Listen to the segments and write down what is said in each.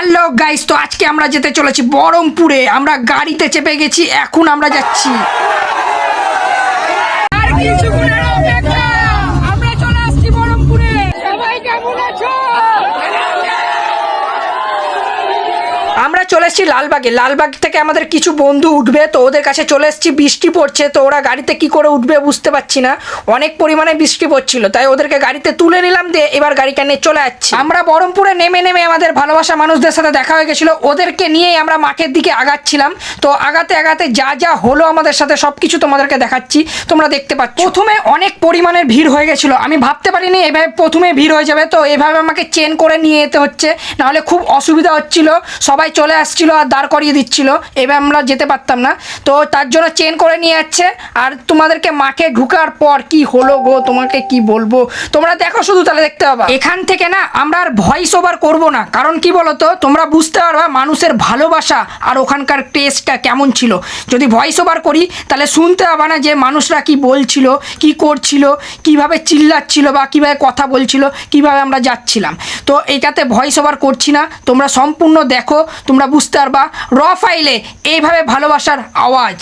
Hello guys, তো আজকে আমরা যেতে চলেছি বহরমপুরে আমরা গাড়িতে চেপে গেছি, এখন আমরা যাচ্ছি। আর কিছুক্ষণের এসেছি লালবাগে। লালবাগ থেকে আমাদের কিছু বন্ধু উঠবে, তো ওদের কাছে চলে এসেছি, বৃষ্টি পড়ছে, তো ওরা গাড়িতে কি করে উঠবে বুঝতে পারছি না। অনেক পরিমাণে বৃষ্টি পড়ছিল, তাই ওদেরকে গাড়িতে তুলে নিলাম দিয়ে এবার গাড়িটা নিয়ে চলে যাচ্ছি। আমরা বহরমপুরে নেমে নেমে আমাদের ভালোবাসা মানুষদের সাথে দেখা হয়ে গেছিল, ওদেরকে নিয়েই আমরা মাঠের দিকে আগাচ্ছিলাম। তো আগাতে আগাতে যা যা হলো আমাদের সাথে সব কিছু তোমাদেরকে দেখাচ্ছি, তোমরা দেখতে পাচ্ছ। প্রথমে অনেক পরিমাণের ভিড় হয়ে গেছিল, আমি ভাবতে পারিনি, এভাবে প্রথমে ভিড় হয়ে যাবে, তো এভাবে আমাকে চেন করে নিয়ে যেতে হচ্ছে, নাহলে খুব অসুবিধা হচ্ছিল। সবাই চলে আসছিল আর দাঁড় করিয়ে দিচ্ছিল এভাবে আমরা যেতে পারতাম না। তো তার জন্য চেন করে নিয়ে যাচ্ছে, আর তোমাদেরকে মাঠে ঢুকার পর কি হলো গো, তোমাকে কি বলব? তোমরা দেখো শুধু তাহলে দেখতে পাবা। এখান থেকে না, আমরা আর ভয়েস ওভার করব না। কারণ কি বলতো, তোমরা বুঝতে পারবা মানুষের ভালোবাসা আর ওখানকার টেস্টটা কেমন ছিল। যদি ভয়েস ওভার করি, তাহলে শুনতে পাবা না যে মানুষরা কি বলছিল, কি করছিল, কীভাবে চিল্লাচ্ছিল বা কীভাবে কথা বলছিল, কীভাবে আমরা যাচ্ছিলাম। তো এটাতে ভয়েস ওভার করছি না, তোমরা সম্পূর্ণ দেখো, তোমরা বুঝতে পারবা র ফাইলে এইভাবে ভালোবাসার আওয়াজ।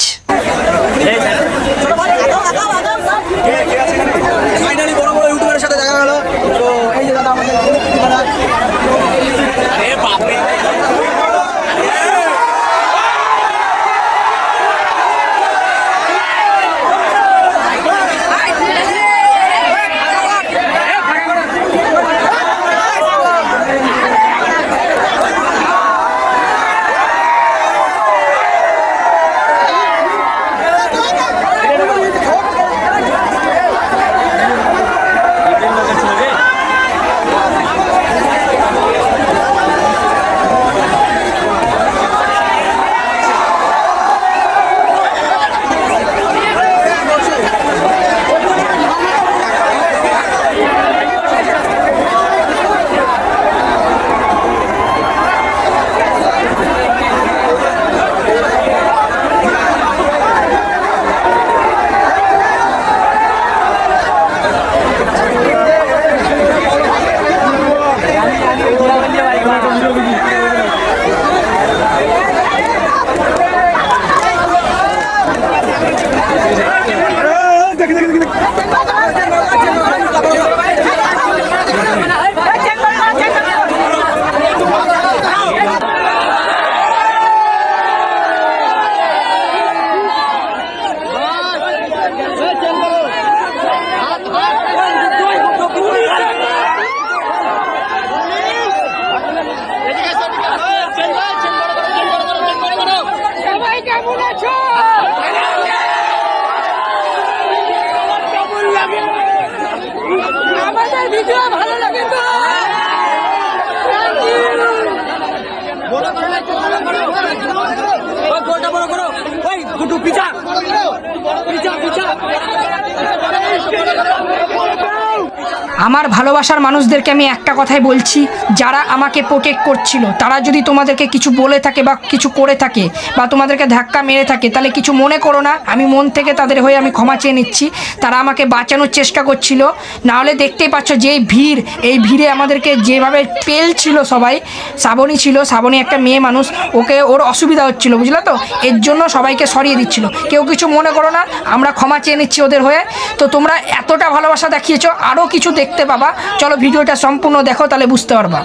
আমার ভালোবাসার মানুষদেরকে আমি একটা কথাই বলছি, যারা আমাকে প্রোটেক্ট করছিল, তারা যদি তোমাদেরকে কিছু বলে থাকে বা কিছু করে থাকে বা তোমাদেরকে ধাক্কা মেরে থাকে, তাহলে কিছু মনে করো না। আমি মন থেকে তাদের হয়ে আমি ক্ষমা চেয়ে নিচ্ছি। তারা আমাকে বাঁচানোর চেষ্টা করছিল। নাহলে দেখতেই পাচ্ছ যে ভিড়, এই ভিড়ে আমাদেরকে যেভাবে পেল ছিল সবাই শ্রাবণী ছিল শ্রাবণী একটা মেয়ে মানুষ, ওকে ওর অসুবিধা হচ্ছিল, বুঝলে তো? এর জন্য সবাইকে সরিয়ে দিচ্ছিল। কেউ কিছু মনে করো না, আমরা ক্ষমা চেয়ে নিচ্ছি ওদের হয়ে। তো তোমরা এতটা ভালোবাসা দেখিয়েছো আরও কিছু দেখতে পাবা চলো ভিডিওটা সম্পূর্ণ দেখো, তাহলে বুঝতে পারবা।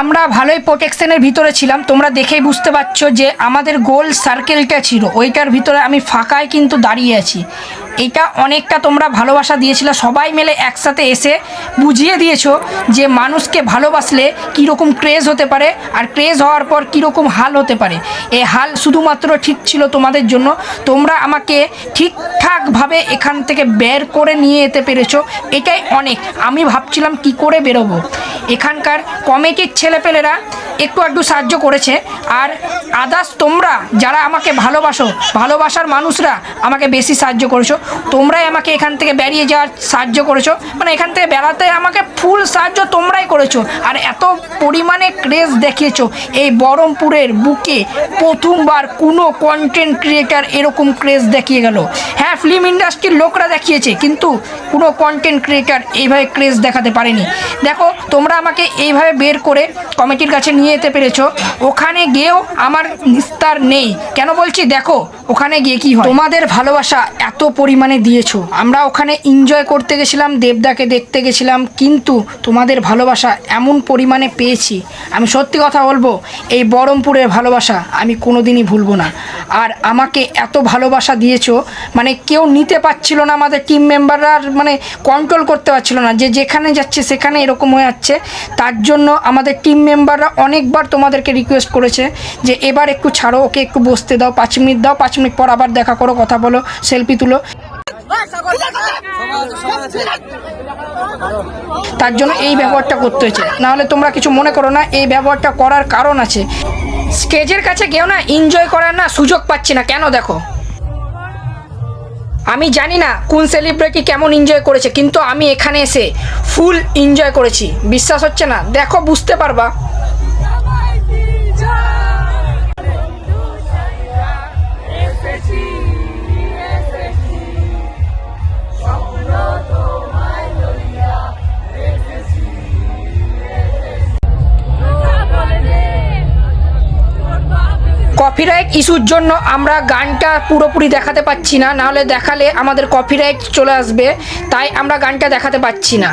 আমরা ভালোই প্রোটেকশনের ভিতরে ছিলাম। তোমরা দেখেই বুঝতে পারছ যে আমাদের গোল সার্কেলটা ছিল। ওইটার ভিতরে আমি ফাঁকায় কিন্তু দাঁড়িয়ে আছি। এটা অনেকটা তোমরা ভালোবাসা দিয়েছিলে। সবাই মিলে একসাথে এসে বুঝিয়ে দিয়েছ যে মানুষকে ভালোবাসলে কীরকম ক্রেজ হতে পারে আর ক্রেজ হওয়ার পর কীরকম হাল হতে পারে। এই হাল শুধুমাত্র ঠিক ছিল তোমাদের জন্য। তোমরা আমাকে ঠিকঠাকভাবে এখান থেকে বের করে নিয়ে যেতে পেরেছ। এটাই অনেক। আমি ভাবছিলাম কি করে বেরোবো। এখানকার কমিটির ছেলেপেলেরা একটু একটু সাহায্য করেছে। আর আদার্স তোমরা যারা আমাকে ভালোবাসো, ভালোবাসার মানুষরা আমাকে বেশি সাহায্য করেছ। তোমরাই আমাকে এখান থেকে বেরিয়ে যাওয়ার সাহায্য করেছ। মানে এখান থেকে বেড়াতে আমাকে ফুল সাহায্য তোমরাই করেছ। আর এত পরিমাণে ক্রেজ দেখিয়েছো। এই বহরমপুরের বুকে প্রথমবার কোনো কন্টেন্ট ক্রিয়েটার এরকম ক্রেজ দেখিয়ে গেল। হ্যাঁ ফিল্ম ইন্ডাস্ট্রির লোকরা দেখিয়েছে, কিন্তু কোনো কন্টেন্ট ক্রিয়েটার এইভাবে ক্রেজ দেখাতে পারেনি। দেখো, তোমরা আমাকে এইভাবে বের করে কমিটির কাছে নিয়ে যেতে পেরেছ। ওখানে গিয়েও আমার নিস্তার নেই। কেন বলছি? দেখো ওখানে গিয়ে কি হয়? তোমাদের ভালোবাসা এত পরিমাণে দিয়েছ। আমরা ওখানে এনজয় করতে গেছিলাম, দেবদাকে দেখতে গেছিলাম, কিন্তু তোমাদের ভালোবাসা এমন পরিমাণে পেয়েছি। আমি সত্যি কথা বলব, এই বহরমপুরের ভালোবাসা আমি কোনোদিনই ভুলবো না। আর আমাকে এত ভালোবাসা দিয়েছ মানে কেউ নিতে পারছিল না আমাদের টিম মেম্বাররা মানে কন্ট্রোল করতে পারছিল না। যে যেখানে যাচ্ছে সেখানে এরকম হয়ে যাচ্ছে। তার জন্য আমাদের টিম মেম্বাররা অনেকবার তোমাদেরকে রিকোয়েস্ট করেছে যে, এবার একটু ছাড়ো, ওকে একটু বসতে দাও, পাঁচ মিনিট দাও, পাঁচ মিনিট পর আবার দেখা করো, কথা বলো সেলফি তুলো। তার জন্য এই ব্যবহারটা করতে হয়েছে। নাহলে তোমরা কিছু মনে করো না, এই ব্যবহারটা করার কারণ আছে। স্টেজের কাছে কেউ না এনজয় করার না সুযোগ পাচ্ছি না, কেন দেখো? আমি জানি না কোন সেলিব্রিটি কেমন এনজয় করেছে, কিন্তু আমি এখানে এসে ফুল এনজয় করেছি। বিশ্বাস হচ্ছে না। দেখো, বুঝতে পারবা। কপিরাইট ইস্যুর জন্য আমরা গানটা পুরোপুরি দেখাতে পাচ্ছি না, নাহলে দেখালে আমাদের কপিরাইট চলে আসবে, তাই আমরা গানটা দেখাতে পাচ্ছি না।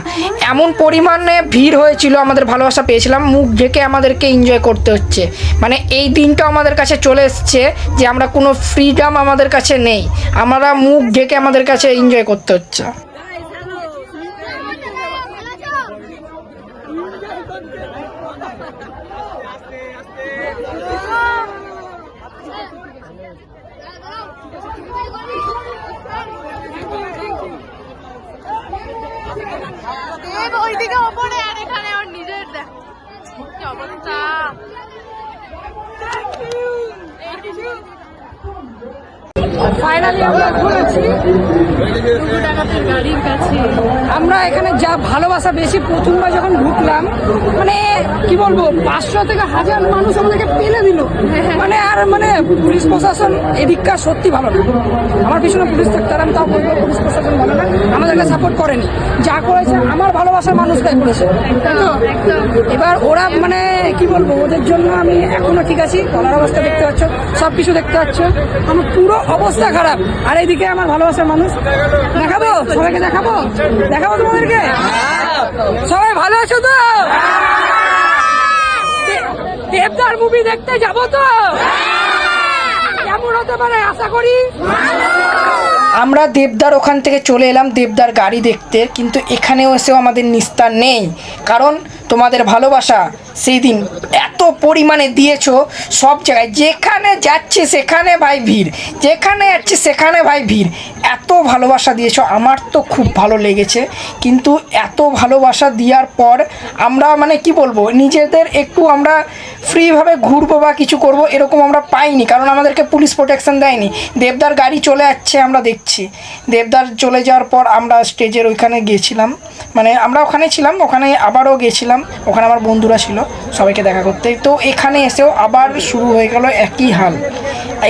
এমন পরিমাণে ভিড় হয়েছিল, আমাদের ভালোবাসা পেয়েছিলাম, মুখ ঢেকে আমাদেরকে এনজয় করতে হচ্ছে। মানে এই দিনটা আমাদের কাছে চলে এসছে যে আমরা কোনো ফ্রিডম আমাদের কাছে নেই, আমরা মুখ ঢেকে আমাদের কাছে এনজয় করতে হচ্ছে। দেব ওইদিকে ওপরে আর এখানে ওর নিজের দেখ। অবস্থা? ফাইনালি আমরা ঘুরেছি গাড়ির কাছে। আমরা এখানে যা ভালোবাসা বেশি প্রথমবার যখন ঢুকলাম মানে কি বলব পাঁচশো থেকে হাজার মানুষ আমাদেরকে পেলে দিল। মানে আর মানে পুলিশ প্রশাসন এদিককার সত্যি ভালো না। আমার পিছনে পুলিশ থাকতে আর আমি তাও বলব পুলিশ প্রশাসন ভালো না। আমাদেরকে সাপোর্ট করেনি। যা করেছে আমার ভালোবাসার মানুষটাই করেছে। এবার ওরা মানে কি বলব ওদের জন্য আমি এখনও ঠিক আছি। গলার অবস্থা দেখতে পাচ্ছ সব কিছু দেখতে পাচ্ছ। আমার পুরো অবস্থা খারাপ। আর এইদিকে আমার ভালোবাসার মানুষ। দেখাবো? সবাইকে দেখাবো? দেখাবো তোমাদেরকে? সবাই ভালো আছো তো? দেবদার মুভি দেখতে যাব তো? কেমন হতে পারে আশা করি? আমরা দেবদার ওখান থেকে চলে এলাম, দেবদার গাড়ি দেখতে, কিন্তু এখানেও এসেও আমাদের নিস্তার নেই। কারণ তোমাদের ভালোবাসা সেই দিন এত পরিমাণে দিয়েছ সব জায়গায়। যেখানে যাচ্ছি সেখানে ভাই ভিড়। যেখানে যাচ্ছি সেখানে ভাই ভিড়। এত ভালোবাসা দিয়েছ, আমার তো খুব ভালো লেগেছে। কিন্তু এত ভালোবাসা দেওয়ার পর আমরা মানে কি বলব, নিজেদের একটু আমরা ফ্রিভাবে ঘুরবো বা কিছু করব এরকম আমরা পাইনি। কারণ আমাদেরকে পুলিশ প্রোটেকশন দেয়নি। দেবদার গাড়ি চলে যাচ্ছে আমরা দেখছি। দেবদার চলে যাওয়ার পর আমরা স্টেজের ওইখানে গিয়েছিলাম। মানে আমরা ওখানে ছিলাম, ওখানে আবারও গেছিলাম ওখানে আমার বন্ধুরা ছিল, সবাইকে দেখা করতে। তো এখানে এসেও আবার শুরু হয়ে গেল একই হাল।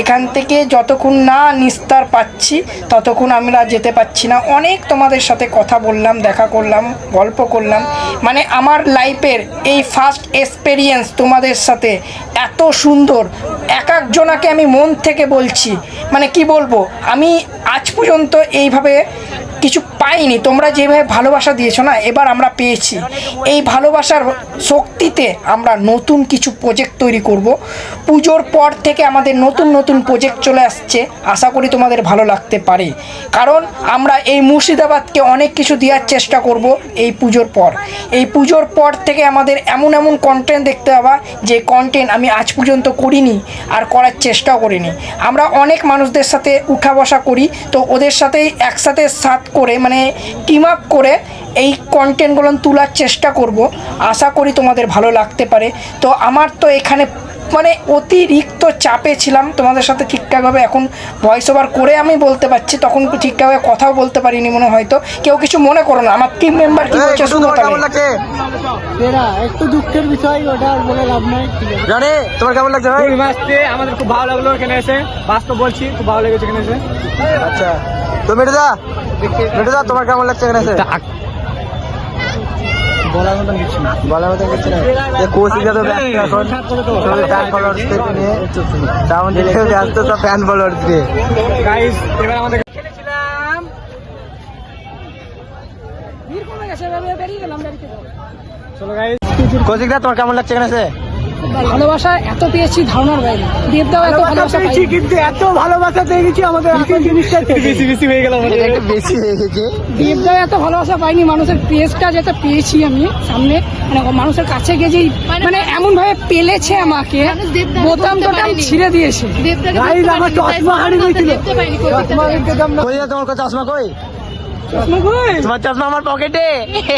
এখান থেকে যতক্ষণ না নিস্তার পাচ্ছি, ততক্ষণ আমরা যেতে পাচ্ছি না। অনেক তোমাদের সাথে কথা বললাম, দেখা করলাম, গল্প করলাম। মানে আমার লাইফের এই ফার্স্ট এক্সপেরিয়েন্স তোমাদের সাথে এত সুন্দর। এক একজনাকে আমি মন থেকে বলছি মানে কি বলব, আমি আজ পর্যন্ত এইভাবে কিছু পাইনি। তোমরা যেভাবে ভালোবাসা দিয়েছ না, এবার আমরা পেয়েছি। এই ভালোবাসার শক্তিতে আমরা নতুন কিছু প্রজেক্ট তৈরি করব। পুজোর পর থেকে আমাদের নতুন নতুন প্রজেক্ট চলে আসছে, আশা করি তোমাদের ভালো লাগতে পারে। কারণ আমরা এই মুর্শিদাবাদকে অনেক কিছু দেওয়ার চেষ্টা করব এই পুজোর পর। এই পুজোর পর থেকে আমাদের এমন এমন কন্টেন্ট দেখতে পাবা, যে কন্টেন্ট আমি আজ পর্যন্ত করিনি আর করার চেষ্টাও করিনি। আমরা অনেক মানুষদের সাথে উঠা বসা করি, তো ওদের সাথেই একসাথে সাথ করে মানে টিম আপ করে এই কন্টেন্টগুলো তোলার চেষ্টা করব। আশা করি তোমাদের ভালো লাগতে পারে। তো আমার তো এখানে মানে অতিরিক্ত চাপে ছিলাম। তোমাদের সাথে ঠিকঠাকভাবে এখন ভয়েস ওভার করে আমি বলতে পারছি তখন ঠিকঠাকভাবে কথাও বলতে পারিনি মনে হয়তো। কেউ কিছু মনে করো না আমার টিম মেম্বার কি বলছে শুনো তাহলে একটু দুঃখের বিষয় ওটা আর বলে লাভ নাই। জানে তোমার কেমন লাগছে ভাই? আসতে আমাদের খুব ভালো লাগল এখানে এসে। বাস্তব বলছি খুব ভালো লেগেছে এখানে এসে। আচ্ছা। তো মেটুদা মেটুদা তোমার কেমন লাগছে এখানে এসে? বলার মতন কিছু না। বলার মতন কিছু না। কৌশিকা তো ব্যস্ত এখন। সবাই ফ্যান ফলোয়ার্স থেকে নিয়ে ব্যস্ত সব ফ্যান ফলোয়ার্স দিয়ে গাইস এবার আমাদের চলো গাইস কৌশিকদা তোমার কেমন লাগছে এখানে ভালোবাসা এত পেয়েছি ধারণার বাইরে। দেবদাও এত ভালোবাসা পেয়েছি কিন্তু এত ভালোবাসা পেয়ে গেছি আমাদের আসল জিনিসটা বেশি বেশি হয়ে গেল আমাদের। একটু বেশি হয়ে গেছে। দেবদাও এত ভালোবাসা পাইনি মানুষের পেজটা যেটা পেয়েছি আমি সামনে মানে মানুষের কাছে গিয়ে যেই মানে এমন ভাবে পেলেছে আমাকে বোতাম টোটাম ছিঁড়ে দিয়েছে। আমার চশমা হারিয়ে গেছিল চশমা কই তোমার কথা চশমা কই? চশমা কই? তোমার চশমা আমার পকেটে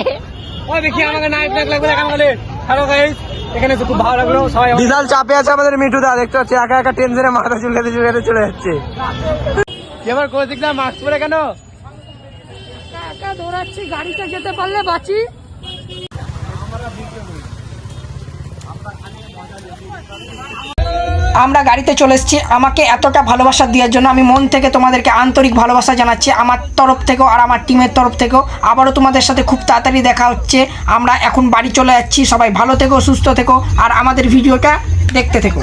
ও দেখি আমাকে নাইট লাগবে দেখা আমাদের। হ্যালো গাইস এখানে খুব ভালো লাগল সবাই বিশাল চাপে আছে আমাদের মিঠু দা দেখতে পাচ্ছি একা একা টেনশনে মাথা চুলকাতে চুলকাতে চলে যাচ্ছে। এবার কৌশিকদা মাস্ক পরে কেন? একা দৌড়াচ্ছি গাড়িতে যেতে পারলে বাঁচি। আমরা গাড়িতে চলে এসেছি। আমাকে এতটা ভালোবাসা দেওয়ার জন্য আমি মন থেকে তোমাদেরকে আন্তরিক ভালোবাসা জানাচ্ছি আমার তরফ থেকেও আর আমার টিমের তরফ থেকেও। আবারও তোমাদের সাথে খুব তাড়াতাড়ি দেখা হচ্ছে। আমরা এখন বাড়ি চলে যাচ্ছি। সবাই ভালো থেকো, সুস্থ থেকো। আর আমাদের ভিডিওটা দেখতে থেকো।